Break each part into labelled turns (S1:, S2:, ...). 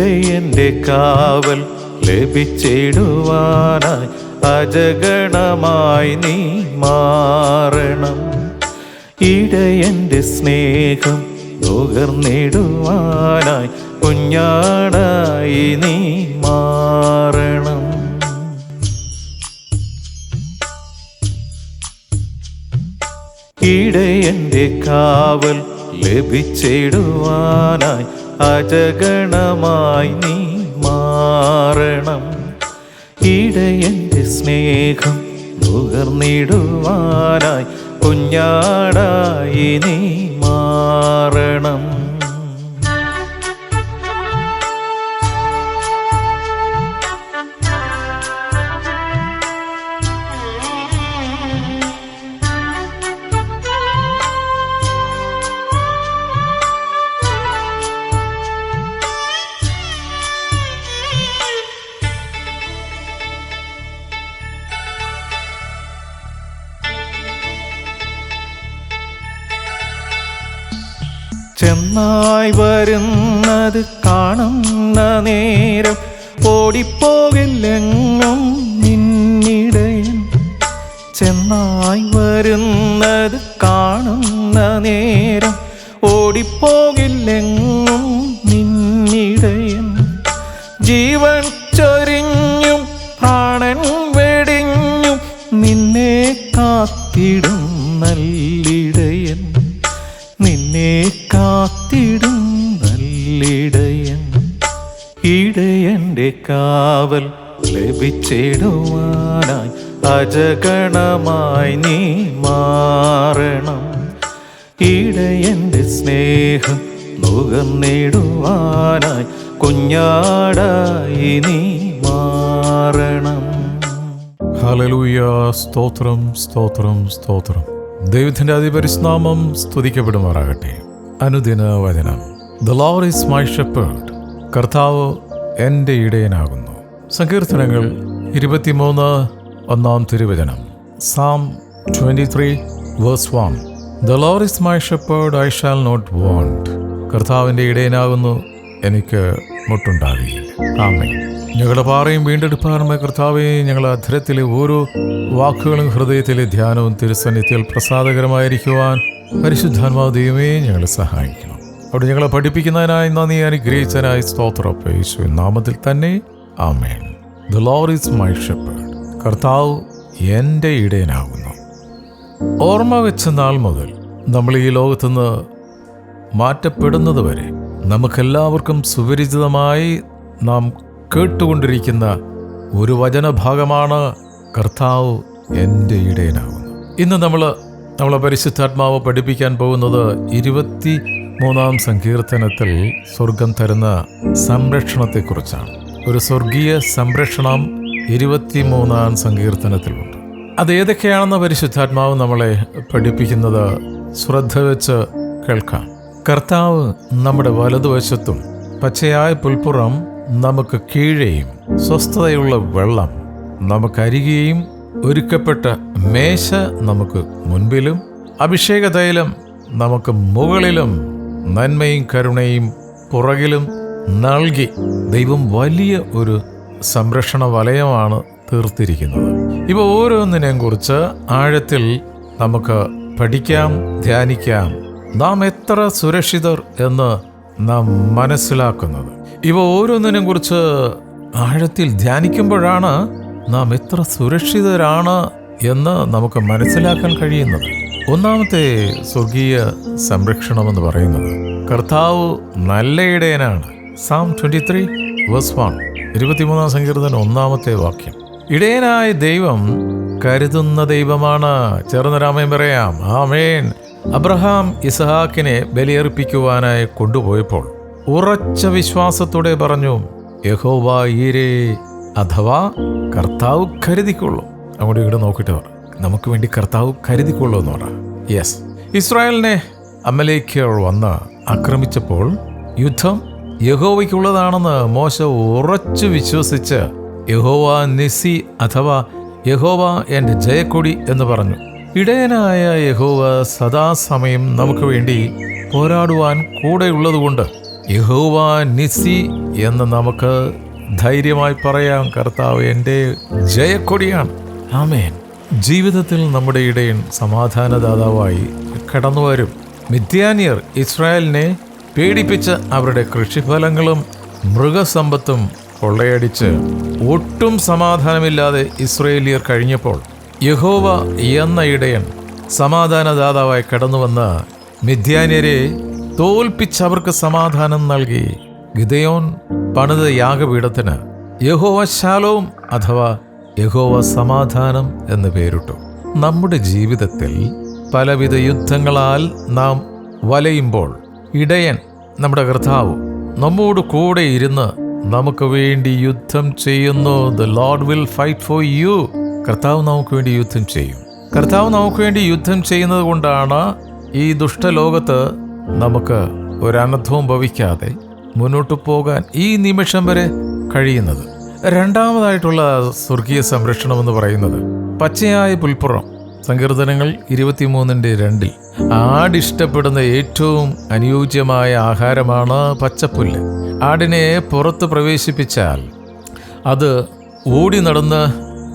S1: ഇടയന്റെ കാവൽ ലഭിച്ചിടുവാനായി അജഗണമായി നീ മാറണം. ഇടയന്റെ സ്നേഹം നുകർന്നിടുവാനായി കുഞ്ഞാടായി നീ മാറണം. ഇടയന്റെ കാവൽ ലഭിച്ചിടുവാനായി അജഗണമായി നീ മാറണം. ഇടയന്റെ സ്നേഹം നുകർന്നിടുവാനായി കുഞ്ഞാടായി നീ മാറണം. വരുന്നത് കാണുന്ന നേരം ഓടിപ്പോകില്ലെങ്ങും നിന്നിടയൻ ചെന്നായി വരുന്നത് കാണുന്ന നേരം ഓടിപ്പോകില്ലെങ്ങും നിന്നിടയൻ ജീവൻ കാവൽ ലഭിച്ചിടുവാനായി അജഗണമായി നീ മാറണം. ഇടയന്റെ സ്നേഹം നുകർന്നിടുവാനായി കുഞ്ഞാടായി നീ മാറണം.
S2: ഹലലൂയ സ്തോത്രം സ്തോത്രം സ്തോത്രം. ദൈവത്തിന്റെ അതിപരിസ്നാമം സ്തുതിക്കപ്പെടുമാറാകട്ടെ. അനുദിന വചനം the lord is my shepherd കർത്താവ് എന്റെ ഇടയനാകുന്നു. സങ്കീർത്തനങ്ങൾ ഇരുപത്തിമൂന്ന് ഒന്നാം തിരുവചനം. Psalm twenty three verse one. The lord is my shepherd I shall not want. കർത്താവിന്റെ ഇടയനാകുന്നു എനിക്ക് മുട്ടുണ്ടാകുകയില്ല ആമേ ഞങ്ങളുടെ പാറയും വീണ്ടെടുപ്പാറുമായ കർത്താവെ ഞങ്ങളുടെ അധരത്തിലെ ഓരോ വാക്കുകളും ഹൃദയത്തിലെ ധ്യാനവും തിരുസന്നിധിയിൽ പ്രസാദകരമായിരിക്കുവാൻ പരിശുദ്ധാത്മാവ് ദൈവമേ ഞങ്ങളെ സഹായിക്കണം അവിടെ ഞങ്ങളെ പഠിപ്പിക്കുന്നതിനായി നന്ദി അനുഗ്രഹിച്ചതിനായി സ്തോത്രം. നാമത്തിൽ തന്നെ. ആമേൻ. The lord is my shepherd കർത്താവ് എന്റെ ഇടയനാകുന്നു. ഓർമ്മ വെച്ച നാൾ മുതൽ നമ്മൾ ഈ ലോകത്തുനിന്ന് മാറ്റപ്പെടുന്നത് വരെ നമുക്കെല്ലാവർക്കും സുപരിചിതമായി നാം കേട്ടുകൊണ്ടിരിക്കുന്ന ഒരു വചനഭാഗമാണ് കർത്താവ് എന്റെ ഇടയനാകുന്നു. ഇന്ന് നമ്മൾ നമ്മളെ പരിശുദ്ധാത്മാവ് പഠിപ്പിക്കാൻ പോകുന്നത് ഇരുപത്തി മൂന്നാം സങ്കീർത്തനത്തിൽ സ്വർഗം തരുന്ന സംരക്ഷണത്തെക്കുറിച്ചാണ്. ഒരു സ്വർഗീയ സംരക്ഷണം ഇരുപത്തിമൂന്നാം സങ്കീർത്തനത്തിലുണ്ട്. അത് ഏതൊക്കെയാണെന്ന് പരിശുദ്ധാത്മാവ് നമ്മളെ പഠിപ്പിക്കുന്നത് ശ്രദ്ധ വെച്ച് കേൾക്കാം. കർത്താവ് നമ്മുടെ വലതുവശത്തും പച്ചയായ പുൽപ്പുറം നമുക്ക് കീഴെയും സ്വസ്ഥതയുള്ള വെള്ളം നമുക്കരികെയും ഒരുക്കപ്പെട്ട മേശ നമുക്ക് മുൻപിലും അഭിഷേക തൈലം നമുക്ക് മുകളിലും നന്മയും കരുണയും പുറകിലും നൽകി ദൈവം വലിയ ഒരു സംരക്ഷണ വലയമാണ് തീർത്തിരിക്കുന്നത്. ഇവ ഓരോന്നിനെയും കുറിച്ച് ആഴത്തിൽ നമുക്ക് പഠിക്കാം ധ്യാനിക്കാം. നാം എത്ര സുരക്ഷിതർ എന്ന് നാം മനസ്സിലാക്കുന്നത്. ഇവ ഓരോന്നിനെയും കുറിച്ച് ആഴത്തിൽ ധ്യാനിക്കുമ്പോഴാണ് നാം എത്ര സുരക്ഷിതരാണ് എന്ന് നമുക്ക് മനസ്സിലാക്കാൻ കഴിയുന്നത്. ഒന്നാമത്തെ സ്വർഗീയ സംരക്ഷണം എന്ന് പറയുന്നത് കർത്താവ് നല്ല ഇടയനാണ് psalm twenty three verse one ഇരുപത്തിമൂന്നാം സങ്കീർത്തൻ ഒന്നാമത്തെ വാക്യം. ഇടയനായ ദൈവം കരുതുന്ന ദൈവമാണ്. ചേർന്നരാമയും പറയാം ആമേൻ. അബ്രഹാം ഇസഹാക്കിനെ ബലിയർപ്പിക്കുവാനായി കൊണ്ടുപോയപ്പോൾ ഉറച്ച വിശ്വാസത്തോടെ പറഞ്ഞു യഹോവ ഈരേ അഥവാ കർത്താവ് കരുതിക്കൊള്ളും. അങ്ങോട്ട് ഇവിടെ നോക്കിയിട്ട് നമുക്ക് വേണ്ടി കർത്താവ് കരുതിക്കൊള്ളൂ എന്ന് പറ. യെസ് ഇസ്രായേലിനെ അമലേക്കർ വന്ന് ആക്രമിച്ചപ്പോൾ യുദ്ധം യഹോവയ്ക്കുള്ളതാണെന്ന് മോശ ഉറച്ചു വിശ്വസിച്ച് യഹോവ നിസി അഥവാ യഹോവ എന്റെ ജയക്കൊടി എന്ന് പറഞ്ഞു. ഇടയനായ യഹോവ സദാസമയം നമുക്ക് വേണ്ടി പോരാടുവാൻ കൂടെയുള്ളതുകൊണ്ട് യഹോവ നിസി എന്ന് നമുക്ക് ധൈര്യമായി പറയാം. കർത്താവ് എന്റെ ജയക്കൊടിയാണ്. ആമേൻ. ജീവിതത്തിൽ നമ്മുടെ ഇടയിൽ സമാധാനദാതാവായി കടന്നുവരും മിഥ്യാനിയർ ഇസ്രായേലിനെ പേടിപ്പിച്ച അവരുടെ കൃഷിഫലങ്ങളും മൃഗസമ്പത്തും കൊള്ളയടിച്ച് ഒട്ടും സമാധാനമില്ലാതെ ഇസ്രയേലിയർ കഴിഞ്ഞപ്പോൾ യഹോവ എന്ന ഇടയൻ സമാധാനദാതാവായി കടന്നുവന്ന് മിഥ്യാനിയരെ തോൽപ്പിച്ച് അവർക്ക് സമാധാനം നൽകി ഗിദയോൻ പണിത യാഗപീഠത്തിന് യഹോവ ശാലോം അഥവാ യഹോവ സമാധാനം എന്ന് പേരിട്ടു. നമ്മുടെ ജീവിതത്തിൽ പലവിധ യുദ്ധങ്ങളാൽ നാം വലയുമ്പോൾ ഇടയൻ നമ്മുടെ കർത്താവ് നമ്മോട് കൂടെ ഇരുന്ന് നമുക്ക് വേണ്ടി യുദ്ധം ചെയ്യുന്നു. The lord will fight for you കർത്താവ് നമുക്ക് വേണ്ടി യുദ്ധം ചെയ്യും. കർത്താവ് നമുക്ക് വേണ്ടി യുദ്ധം ചെയ്യുന്നത് കൊണ്ടാണ് ഈ ദുഷ്ടലോകത്ത് നമുക്ക് ഒരനർത്ഥവും ഭവിക്കാതെ മുന്നോട്ട് പോകാൻ ഈ നിമിഷം വരെ കഴിയുന്നത്. രണ്ടാമതായിട്ടുള്ള സ്വർഗീയ സംരക്ഷണം എന്ന് പറയുന്നത് പച്ചയായ പുൽപ്പുറം. സങ്കീർത്തനങ്ങൾ ഇരുപത്തിമൂന്നിന്റെ രണ്ടിൽ. ആടിഷ്ടപ്പെടുന്ന ഏറ്റവും അനുയോജ്യമായ ആഹാരമാണ് പച്ചപ്പുല്ല്. ആടിനെ പുറത്ത് പ്രവേശിപ്പിച്ചാൽ അത് ഓടി നടന്ന്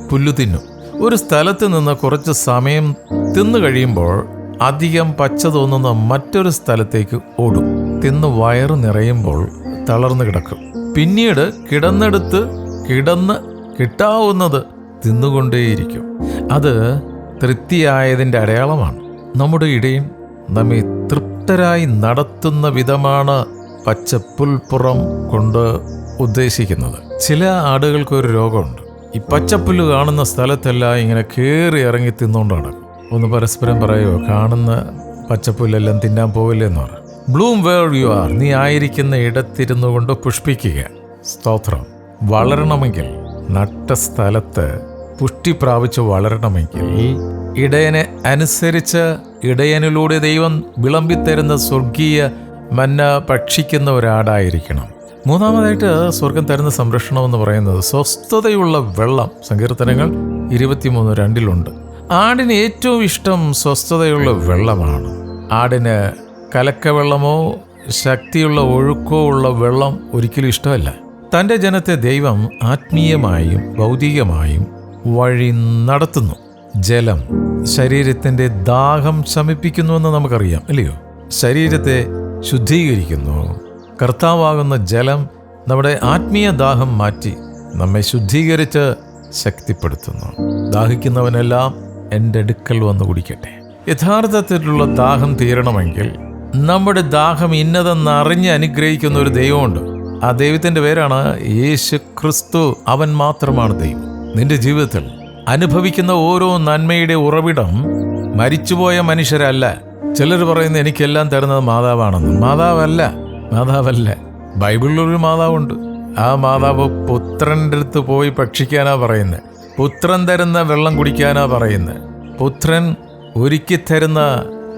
S2: പുല്ലു തിന്നും. ഒരു സ്ഥലത്ത് നിന്ന് കുറച്ച് സമയം തിന്നു കഴിയുമ്പോൾ അധികം പച്ച തോന്നുന്ന മറ്റൊരു സ്ഥലത്തേക്ക് ഓടും. തിന്ന് വയറ് നിറയുമ്പോൾ തളർന്നു കിടക്കും. പിന്നീട് കിടന്നെടുത്ത് കിടന്ന് കിട്ടാവുന്നത് തിന്നുകൊണ്ടേയിരിക്കും. അത് തൃപ്തിയായതിന്റെ അടയാളമാണ്. നമ്മുടെ ഇടയും നമ്മെ തൃപ്തരായി നടത്തുന്ന വിധമാണ് പച്ചപ്പുൽപ്പുറം കൊണ്ട് ഉദ്ദേശിക്കുന്നത്. ചില ആടുകൾക്ക് ഒരു രോഗമുണ്ട്. ഈ പച്ചപ്പുല്ല് കാണുന്ന സ്ഥലത്തെല്ലാം ഇങ്ങനെ കയറി ഇറങ്ങി തിന്നുകൊണ്ട് നടക്കും. ഒന്ന് പരസ്പരം പറയുമോ കാണുന്ന പച്ചപ്പുല്ലെല്ലാം തിന്നാൻ പോവില്ലെന്ന് പറ. Bloom where you are. നീ ആയിരിക്കുന്ന ഇടത്തിരുന്നു കൊണ്ട് പുഷ്പിക്കുക. സ്തോത്രം. വളരണമെങ്കിൽ നട്ട സ്ഥലത്ത് പുഷ്ടി പ്രാപിച്ച് വളരണമെങ്കിൽ ഇടയനെ അനുസരിച്ച് ഇടയനിലൂടെ ദൈവം വിളമ്പിത്തരുന്ന സ്വർഗീയ മന്ന ഭക്ഷിക്കുന്ന ഒരാടായിരിക്കണം. മൂന്നാമതായിട്ട് സ്വർഗം തരുന്ന സംരക്ഷണം എന്ന് പറയുന്നത് സ്വസ്ഥതയുള്ള വെള്ളം. സങ്കീർത്തനങ്ങൾ ഇരുപത്തിമൂന്ന് രണ്ടിലുണ്ട്. ആടിന് ഏറ്റവും ഇഷ്ടം സ്വസ്ഥതയുള്ള വെള്ളമാണ്. ആടിന് കലക്കവെള്ളമോ ശക്തിയുള്ള ഒഴുക്കോ ഉള്ള വെള്ളം ഒരിക്കലും ഇഷ്ടമല്ല. തന്റെ ജനത്തെ ദൈവം ആത്മീയമായും ഭൗതികമായും വഴി നടത്തുന്നു. ജലം ശരീരത്തിന്റെ ദാഹം ശമിപ്പിക്കുന്നുവെന്ന് നമുക്കറിയാം അല്ലയോ? ശരീരത്തെ ശുദ്ധീകരിക്കുന്നു. കർത്താവാകുന്ന ജലം നമ്മുടെ ആത്മീയ ദാഹം മാറ്റി നമ്മെ ശുദ്ധീകരിച്ച് ശക്തിപ്പെടുത്തുന്നു. ദാഹിക്കുന്നവനെല്ലാം എന്റെ അടുക്കൽ വന്ന് കുടിക്കട്ടെ. യഥാർത്ഥത്തിലുള്ള ദാഹം തീരണമെങ്കിൽ നമ്മുടെ ദാഹം ഇന്നതെന്ന് അറിഞ്ഞ് അനുഗ്രഹിക്കുന്ന ഒരു ദൈവമുണ്ട്. ആ ദൈവത്തിന്റെ പേരാണ് യേശു ക്രിസ്തു അവൻ മാത്രമാണ് ദൈവം. നിന്റെ ജീവിതത്തിൽ അനുഭവിക്കുന്ന ഓരോ നന്മയുടെ ഉറവിടം മരിച്ചുപോയ മനുഷ്യരല്ല. ചിലർ പറയുന്നത് എനിക്കെല്ലാം തരുന്നത് മാതാവാണെന്ന്. മാതാവല്ല മാതാവല്ല. ബൈബിളിലൊരു മാതാവുണ്ട്. ആ മാതാവ് പുത്രന്റെ അടുത്ത് പോയി ഭക്ഷിക്കാനാ പറയുന്നത് പുത്രൻ തരുന്ന വെള്ളം കുടിക്കാനാ പറയുന്നത് പുത്രൻ ഒരുക്കി തരുന്ന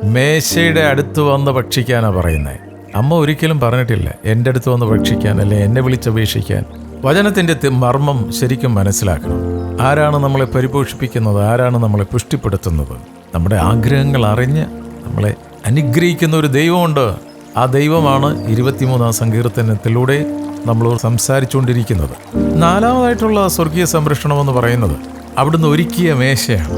S2: മേശയുടെ അടുത്ത് വന്ന് ഭക്ഷിക്കാനാ പറയുന്നത് അമ്മ ഒരിക്കലും പറഞ്ഞിട്ടില്ല എന്റെ അടുത്ത് വന്ന് ഭക്ഷിക്കാൻ അല്ലെ എന്നെ വിളിച്ചപേക്ഷിക്കാൻ. വചനത്തിന്റെ മർമ്മം ശരിക്കും മനസ്സിലാക്കണം. ആരാണ് നമ്മളെ പരിപോഷിപ്പിക്കുന്നത്? ആരാണ് നമ്മളെ പുഷ്ടിപ്പെടുത്തുന്നത്? നമ്മുടെ ആഗ്രഹങ്ങൾ അറിഞ്ഞ് നമ്മളെ അനുഗ്രഹിക്കുന്ന ഒരു ദൈവമുണ്ട്. ആ ദൈവമാണ് ഇരുപത്തിമൂന്നാം സങ്കീർത്തനത്തിലൂടെ നമ്മൾ സംസാരിച്ചുകൊണ്ടിരിക്കുന്നത്. നാലാമതായിട്ടുള്ള സ്വർഗീയ സംരക്ഷണം എന്ന് പറയുന്നത് അവിടുന്ന് ഒരുക്കിയ മേശയാണ്.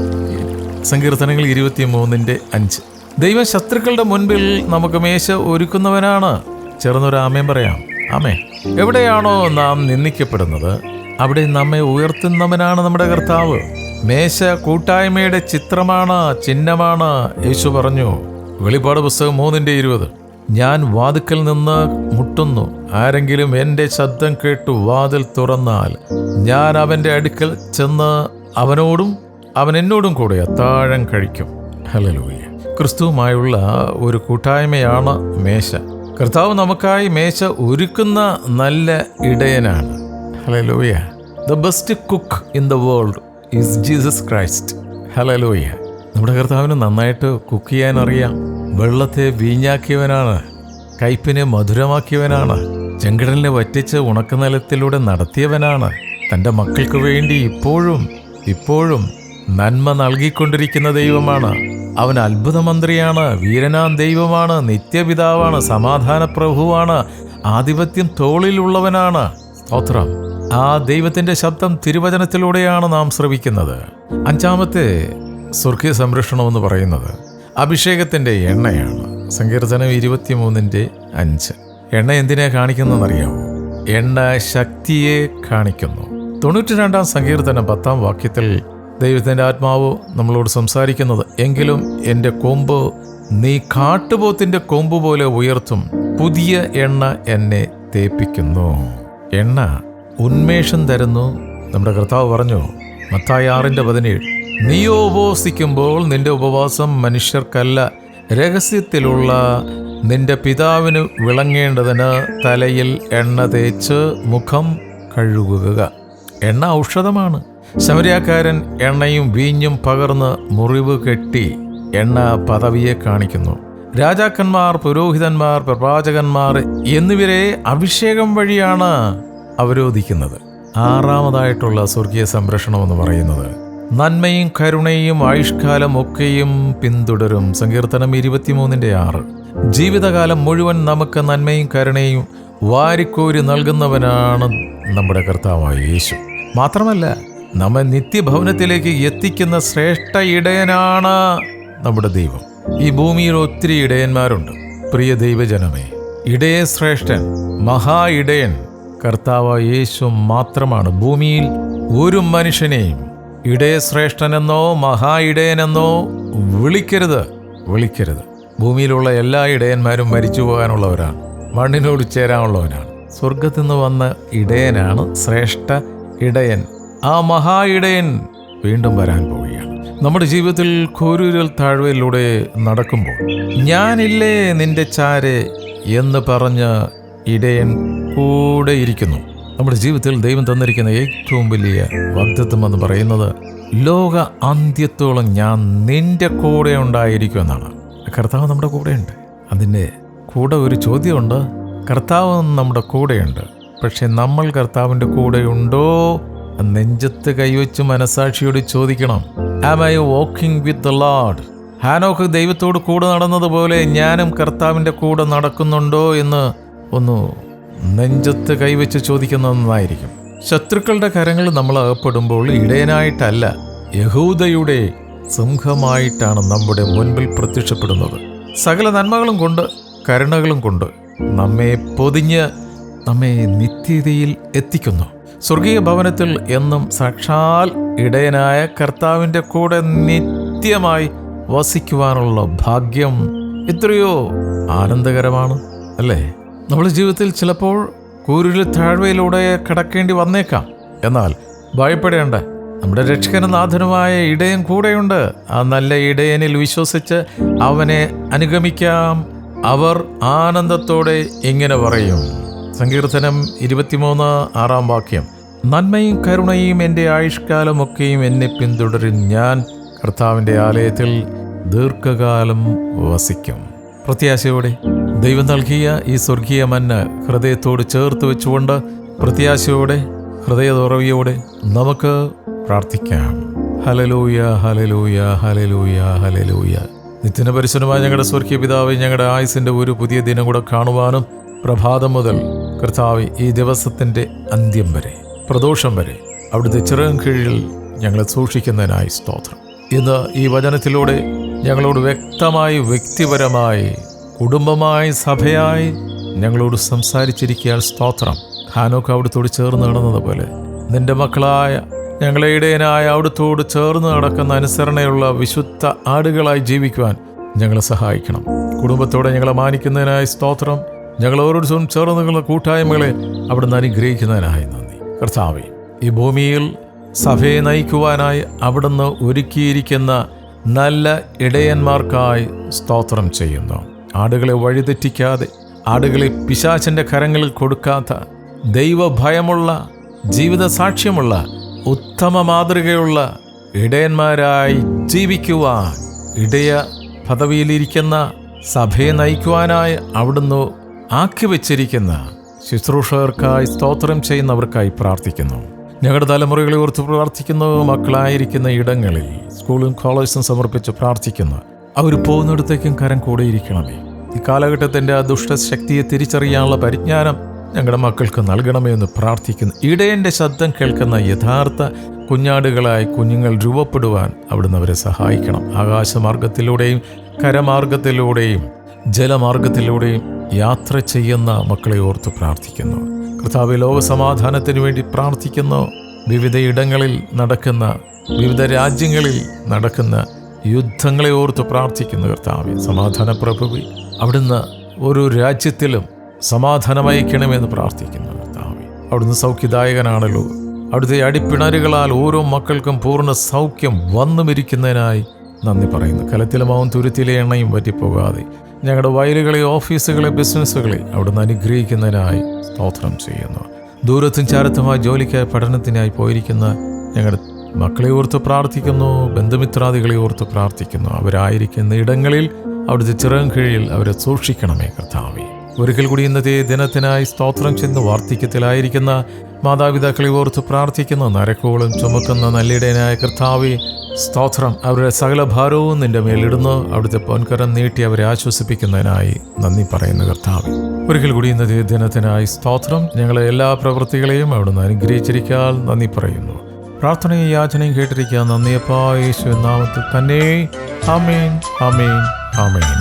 S2: സങ്കീർത്തനങ്ങൾ ഇരുപത്തി മൂന്നിന്റെ അഞ്ച്. ദൈവം ശത്രുക്കളുടെ മുൻപിൽ നമുക്ക് മേശ ഒരുക്കുന്നവനാണ്. ചെറുന്നൊരു ആമയം പറയാം. ആമേ എവിടെയാണോ നാം നിന്ദിക്കപ്പെടുന്നത് അവിടെ നമ്മെ ഉയർത്തുന്നവനാണ് നമ്മുടെ കർത്താവ്. മേശ കൂട്ടായ്മയുടെ ചിത്രമാണ് ചിഹ്നമാണ് യേശു പറഞ്ഞു. വെളിപാട് പുസ്തകം മൂന്നിന്റെ ഇരുപത്. ഞാൻ വാതുക്കൽ നിന്ന് മുട്ടുന്നു. ആരെങ്കിലും എന്റെ ശബ്ദം കേട്ടു വാതിൽ തുറന്നാൽ ഞാൻ അവന്റെ അടുക്കൽ ചെന്ന് അവനോടും അവൻ എന്നോടും കൂടെ അത്താഴം കഴിക്കും. ഹലലൂയ ക്രിസ്തുവുമായുള്ള ഒരു കൂട്ടായ്മയാണ് മേശ. കർത്താവ് നമുക്കായി മേശ ഒരുക്കുന്ന നല്ല ഇടയനാണ്. Hallelujah the best cook in the world is Jesus Christ hallelujah നമ്മുടെ കർത്താവിന് നന്നായിട്ട് കുക്ക് ചെയ്യാൻ അറിയാം വെള്ളത്തെ വീഞ്ഞാക്കിയവനാണ്. കയ്പിനെ മധുരമാക്കിയവനാണ്. ചെങ്കടലിനെ വറ്റിച്ച് ഉണക്കനിലത്തിലൂടെ നടത്തിയവനാണ്. തന്റെ മക്കൾക്ക് വേണ്ടി ഇപ്പോഴും ഇപ്പോഴും നന്മ നൽകിക്കൊണ്ടിരിക്കുന്ന ദൈവമാണ്. അവൻ അത്ഭുത മന്ത്രിയാണ് വീരനാം ദൈവമാണ് നിത്യപിതാവാണ് സമാധാന പ്രഭുവാണ് ആധിപത്യം തോളിലുള്ളവനാണ്. സ്തോത്രം. ആ ദൈവത്തിന്റെ ശബ്ദം തിരുവചനത്തിലൂടെയാണ് നാം ശ്രവിക്കുന്നത്. അഞ്ചാമത്തെ സ്വർഗീയ സംരക്ഷണം എന്ന് പറയുന്നത് അഭിഷേകത്തിന്റെ എണ്ണയാണ്. സങ്കീർത്തനം ഇരുപത്തിമൂന്നിന്റെ അഞ്ച്. എണ്ണ എന്തിനെ കാണിക്കുന്നതെന്നറിയാമോ? എണ്ണ ശക്തിയെ കാണിക്കുന്നു. തൊണ്ണൂറ്റി രണ്ടാം സങ്കീർത്തനം പത്താം വാക്യത്തിൽ ദൈവത്തിന്റെ ആത്മാവ് നമ്മളോട് സംസാരിക്കുന്നത് എങ്കിലും എന്റെ കൊമ്പ് നീ കാട്ടുപോത്തിന്റെ കൊമ്പ് പോലെ ഉയർത്തും പുതിയ എണ്ണ എന്നെ തേപ്പിക്കുന്നു. എണ്ണ ഉന്മേഷം തരുന്നു. നമ്മുടെ കർത്താവ് പറഞ്ഞു മത്തായി ആറിന്റെ പതിനേഴ് നീയോ ഉപവസിക്കുമ്പോൾ നിന്റെ ഉപവാസം മനുഷ്യർക്കല്ല രഹസ്യത്തിലുള്ള നിന്റെ പിതാവിന് വിളങ്ങേണ്ടതിന് തലയിൽ എണ്ണ തേച്ച് മുഖം കഴുകുക. എണ്ണ ഔഷധമാണ്. ശമരിയാക്കാരൻ എണ്ണയും വീഞ്ഞും പകർന്ന് മുറിവ് കെട്ടി എണ്ണ പദവിയെ കാണിക്കുന്നു. രാജാക്കന്മാർ പുരോഹിതന്മാർ പ്രവാചകന്മാർ എന്നിവരെ അഭിഷേകം വഴിയാണ് അവരോധിക്കുന്നത്. ആറാമതായിട്ടുള്ള സ്വർഗീയ സംരക്ഷണം എന്ന് പറയുന്നത്. നന്മയും കരുണയും ആയുഷ്കാലം ഒക്കെയും പിന്തുടരും സങ്കീർത്തനം ഇരുപത്തിമൂന്നിന്റെ ആറ്. ജീവിതകാലം മുഴുവൻ നമുക്ക് നന്മയും കരുണയും വാരിക്കോരി നൽകുന്നവനാണ് നമ്മുടെ കർത്താവായ യേശു. മാത്രമല്ല നമ്മെ നിത്യഭവനത്തിലേക്ക് എത്തിക്കുന്ന ശ്രേഷ്ഠ ഇടയനാണ് നമ്മുടെ ദൈവം. ഈ ഭൂമിയിൽ ഒത്തിരി ഇടയന്മാരുണ്ട്. പ്രിയ ദൈവജനമേ ഇടയ ശ്രേഷ്ഠൻ മഹാ ഇടയൻ കർത്താവ് യേശു മാത്രമാണ്. ഭൂമിയിൽ ഒരു മനുഷ്യനെയും ഇടയശ്രേഷ്ഠനെന്നോ മഹാ ഇടയനെന്നോ വിളിക്കരുത് വിളിക്കരുത്. ഭൂമിയിലുള്ള എല്ലാ ഇടയന്മാരും മരിച്ചു പോകാനുള്ളവരാണ്. മണ്ണിനോട് ചേരാനുള്ളവനാണ് സ്വർഗത്തിൽ നിന്ന് വന്ന ഇടയനാണ് ശ്രേഷ്ഠ ഇടയൻ. ആ മഹായിടയൻ വീണ്ടും വരാൻ പോവുകയാണ്. നമ്മുടെ ജീവിതത്തിൽ കോരൂരൽ താഴ്വയിലൂടെ നടക്കുമ്പോൾ ഞാനില്ലേ നിന്റെ ചാരെ എന്ന് പറഞ്ഞ് ഇടയൻ കൂടെ ഇരിക്കുന്നു. നമ്മുടെ ജീവിതത്തിൽ ദൈവം തന്നിരിക്കുന്ന ഏറ്റവും വലിയ വാഗ്ദത്വം എന്ന് പറയുന്നത് ലോക അന്ത്യത്തോളം ഞാൻ നിന്റെ കൂടെ ഉണ്ടായിരിക്കും എന്നാണ്. കർത്താവ് നമ്മുടെ കൂടെയുണ്ട്. അതിന്റെ കൂടെ ഒരു ചോദ്യമുണ്ട്. കർത്താവ് നമ്മുടെ കൂടെയുണ്ട്. പക്ഷെ നമ്മൾ കർത്താവിന്റെ കൂടെയുണ്ടോ നെഞ്ചത്ത് കൈവച്ച് മനസാക്ഷിയോട് ചോദിക്കണം am I walking with the lord ഹാനോക്ക് ദൈവത്തോട് കൂടെ നടന്നതുപോലെ ഞാനും കർത്താവിന്റെ കൂടെ നടക്കുന്നുണ്ടോ എന്ന് ഒന്ന് നെഞ്ചത്ത് കൈവച്ച് ചോദിക്കുന്നതായിരിക്കും ശത്രുക്കളുടെ കരങ്ങൾ നമ്മൾ അകപ്പെടുമ്പോൾ ഇടയനായിട്ടല്ല യഹൂദയുടെ സിംഹമായിട്ടാണ് നമ്മുടെ മുൻപിൽ പ്രത്യക്ഷപ്പെടുന്നത്. സകല നന്മകളും കൊണ്ട് കരുണകളും കൊണ്ട് നമ്മെ പൊതിഞ്ഞ് നമ്മെ നിത്യതയിൽ എത്തിക്കുന്നു. സ്വർഗീയ ഭവനത്തിൽ എന്നും സാക്ഷാൽ ഇടയനായ കർത്താവിന്റെ കൂടെ നിത്യമായി വസിക്കുവാനുള്ള ഭാഗ്യം എത്രയോ ആനന്ദകരമാണ് അല്ലേ? നമ്മുടെ ജീവിതത്തിൽ ചിലപ്പോൾ കൂരിൽ താഴ്വയിലൂടെ കടക്കേണ്ടി വന്നേക്കാം. എന്നാൽ ഭയപ്പെടേണ്ട. നമ്മുടെ രക്ഷകനാഥനുമായ ഇടയൻ കൂടെയുണ്ട്. ആ നല്ല ഇടയനിൽ വിശ്വസിച്ച് അവനെ അനുഗമിക്കാം. അവർ ആനന്ദത്തോടെ ഇങ്ങനെ പറയും. സങ്കീർത്തനം ഇരുപത്തിമൂന്ന് ആറാം വാക്യം. നന്മയും കരുണയും എന്റെ ആയുഷ്കാലമൊക്കെയും എന്നെ പിന്തുടരും ഞാൻ കർത്താവിന്റെ ആലയത്തിൽ ദീർഘകാലം വസിക്കും. പ്രത്യാശയോടെ ദൈവം നൽകിയ ഈ സ്വർഗീയ മന്ന ഹൃദയത്തോട് ചേർത്ത് വെച്ചുകൊണ്ട് പ്രത്യാശയോടെ ഹൃദയതുറവിയോടെ നമുക്ക് പ്രാർത്ഥിക്കാം. ഹലലൂയ ഹലലൂയ ഹലലൂയ ഹലലൂയ നിത്യന പരിശുദ്ധമായ ഞങ്ങളുടെ സ്വർഗീയ പിതാവ് ഞങ്ങളുടെ ആയുസിന്റെ ഒരു പുതിയ ദിനം കൂടെ കാണുവാനും പ്രഭാതം മുതൽ കർത്താവ് ഈ ദിവസത്തിന്റെ അന്ത്യം വരെ പ്രദോഷം വരെ അവിടുത്തെ ചിറകും കീഴിൽ ഞങ്ങളെ സൂക്ഷിക്കുന്നതിനായി സ്തോത്രം. ഇന്ന് ഈ വചനത്തിലൂടെ ഞങ്ങളോട് വ്യക്തമായി വ്യക്തിപരമായി കുടുംബമായി സഭയായി ഞങ്ങളോട് സംസാരിച്ചിരിക്കാൻ സ്തോത്രം. ഹാനോക്ക് അവിടുത്തോട് ചേർന്ന് നടന്നതുപോലെ നിന്റെ മക്കളായ ഞങ്ങളെ ഇടയനായ അവിടുത്തോട് ചേർന്ന് നടക്കുന്ന അനുസരണയുള്ള വിശുദ്ധ ആടുകളായി ജീവിക്കുവാൻ ഞങ്ങളെ സഹായിക്കണം. കുടുംബത്തോടെ ഞങ്ങളെ മാനിക്കുന്നതിനായി സ്തോത്രം. ഞങ്ങൾ ഓരോരുത്തരും ചേർന്ന് നിങ്ങളുടെ കൂട്ടായ്മകളെ അവിടുന്ന് അനുഗ്രഹിക്കുന്നതിനായി നന്ദി. കർത്താവെ ഈ ഭൂമിയിൽ സഭയെ നയിക്കുവാനായി അവിടുന്ന് ഒരുക്കിയിരിക്കുന്ന നല്ല ഇടയന്മാർക്കായി സ്തോത്രം ചെയ്യുന്നു. ആടുകളെ വഴിതെറ്റിക്കാതെ ആടുകളെ പിശാചന്റെ കരങ്ങളിൽ കൊടുക്കാത്ത ദൈവഭയമുള്ള ജീവിത സാക്ഷ്യമുള്ള ഉത്തമ മാതൃകയുള്ള ഇടയന്മാരായി ജീവിക്കുവാൻ ഇടയ പദവിയിലിരിക്കുന്ന സഭയെ നയിക്കുവാനായി അവിടുന്ന് ആക്കി വെച്ചിരിക്കുന്ന ശുശ്രൂഷകർക്കായി സ്തോത്രം ചെയ്യുന്നവർക്കായി പ്രാർത്ഥിക്കുന്നു. ഞങ്ങളുടെ തലമുറകളെ ഓർത്ത് പ്രാർത്ഥിക്കുന്നു. മക്കളായിരിക്കുന്ന ഇടങ്ങളിൽ സ്കൂളും കോളേജും സമർപ്പിച്ച് പ്രാർത്ഥിക്കുന്നു. അവർ പോകുന്നിടത്തേക്കും കരം കൂടിയിരിക്കണമേ. ഈ കാലഘട്ടത്തിന്റെ ആ ദുഷ്ടശക്തിയെ തിരിച്ചറിയാനുള്ള പരിജ്ഞാനം ഞങ്ങളുടെ മക്കൾക്ക് നൽകണമേ എന്ന് പ്രാർത്ഥിക്കുന്നു. ഇടയന്റെ ശബ്ദം കേൾക്കുന്ന യഥാർത്ഥ കുഞ്ഞാടുകളായി കുഞ്ഞുങ്ങൾ രൂപപ്പെടുവാൻ അവിടുന്ന് അവരെ സഹായിക്കണം. ആകാശമാർഗത്തിലൂടെയും കരമാർഗത്തിലൂടെയും ജലമാർഗത്തിലൂടെയും യാത്ര ചെയ്യുന്ന മക്കളെ ഓർത്ത് പ്രാർത്ഥിക്കുന്നു. കർത്താവ് ലോക സമാധാനത്തിന് വേണ്ടി പ്രാർത്ഥിക്കുന്നു. വിവിധ ഇടങ്ങളിൽ നടക്കുന്ന വിവിധ രാജ്യങ്ങളിൽ നടക്കുന്ന യുദ്ധങ്ങളെ ഓർത്ത് പ്രാർത്ഥിക്കുന്നു കർത്താവ്. സമാധാന പ്രഭുവി അവിടുന്ന് ഓരോ രാജ്യത്തിലും സമാധാനമയക്കണമെന്ന് പ്രാർത്ഥിക്കുന്നു കർത്താവ്. അവിടുന്ന് സൗഖ്യദായകനാണല്ലോ. അവിടുത്തെ അടിപ്പിണരുകളാൽ ഓരോ മക്കൾക്കും പൂർണ സൗഖ്യം വന്നുമിരിക്കുന്നതിനായി നന്ദി പറയുന്നു. കലത്തിലുമാവും തുരുത്തിലെ എണ്ണയും വറ്റിപ്പോകാതെ ഞങ്ങളുടെ വയലുകളെ ഓഫീസുകളെ ബിസിനസ്സുകളെ അവിടുന്ന് അനുഗ്രഹിക്കുന്നതിനായി സ്തോത്രം ചെയ്യുന്നു. ദൂരത്തും ചാരത്തുമായി ജോലിക്കായി പഠനത്തിനായി പോയിരിക്കുന്ന ഞങ്ങളുടെ മക്കളെ ഓർത്ത് പ്രാർത്ഥിക്കുന്നു ബന്ധുമിത്രാദികളെ ഓർത്ത് പ്രാർത്ഥിക്കുന്നു. അവരായിരിക്കുന്ന ഇടങ്ങളിൽ അവിടുത്തെ ചിറകൻ കീഴിൽ അവരെ സൂക്ഷിക്കണമേ കർത്താവേ. ഒരിക്കൽ കൂടി ഇന്നത്തെ ദിനത്തിനായി സ്തോത്രം ചെന്ന് വാർദ്ധക്യത്തിലായിരിക്കുന്ന മാതാപിതാക്കളെ ഓർത്ത് പ്രാർത്ഥിക്കുന്ന. നരക്കോളും ചുമക്കുന്ന നല്ലിടയനായ കർത്താവെ സ്തോത്രം അവരുടെ സകല ഭാരവും നിന്റെ മേലിടുന്നു അവിടുത്തെ പൊൻകരം നീട്ടി അവരെ ആശ്വസിപ്പിക്കുന്നതിനായി നന്ദി പറയുന്നു കർത്താവ്. ഒരിക്കൽ കൂടി ഇന്നത്തെ ദിനത്തിനായി സ്തോത്രം ഞങ്ങളെ എല്ലാ പ്രവൃത്തികളെയും അവിടുന്ന് അനുഗ്രഹിച്ചിരിക്കാൻ നന്ദി പറയുന്നു. പ്രാർത്ഥനയും യാചനയും കേട്ടിരിക്കുക നന്ദിയപ്പാ യേശു നാമത്തിൽ തന്നെ. ആമേൻ ആമേൻ ആമേൻ.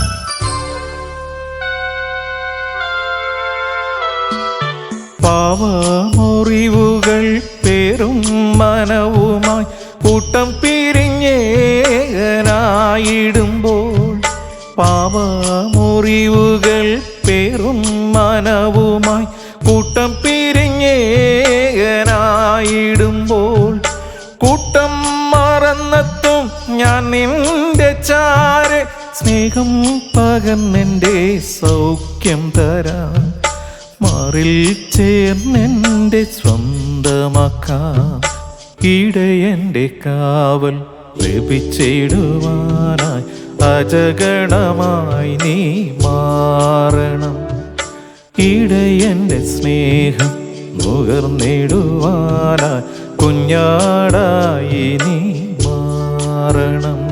S1: പാവമുറിവുകൾ പേരും മനവുമായി കൂട്ടം പിരിഞ്ഞേകനായിടുമ്പോൾ പാവമറിവുകൾ പേരും മനവുമായി കൂട്ടം പിരിഞ്ഞേകനായിടുമ്പോൾ കൂട്ടം മറന്നെത്തും ഞാൻ നിന്റെ ചാരെ. സ്നേഹം പകർന്നെന്റെ സൗഖ്യം തരാം മാറിൽ ചേർന്നെന്റെ സ്വന്തമക്ക. ഇടയന്റെ കാവൽ ലഭിച്ചിടുവാനായി അജഗണമായി നീ മാറണം. ഇടയന്റെ സ്നേഹം നുകർന്നിടുവാനായി കുഞ്ഞാടായി നീ മാറണം.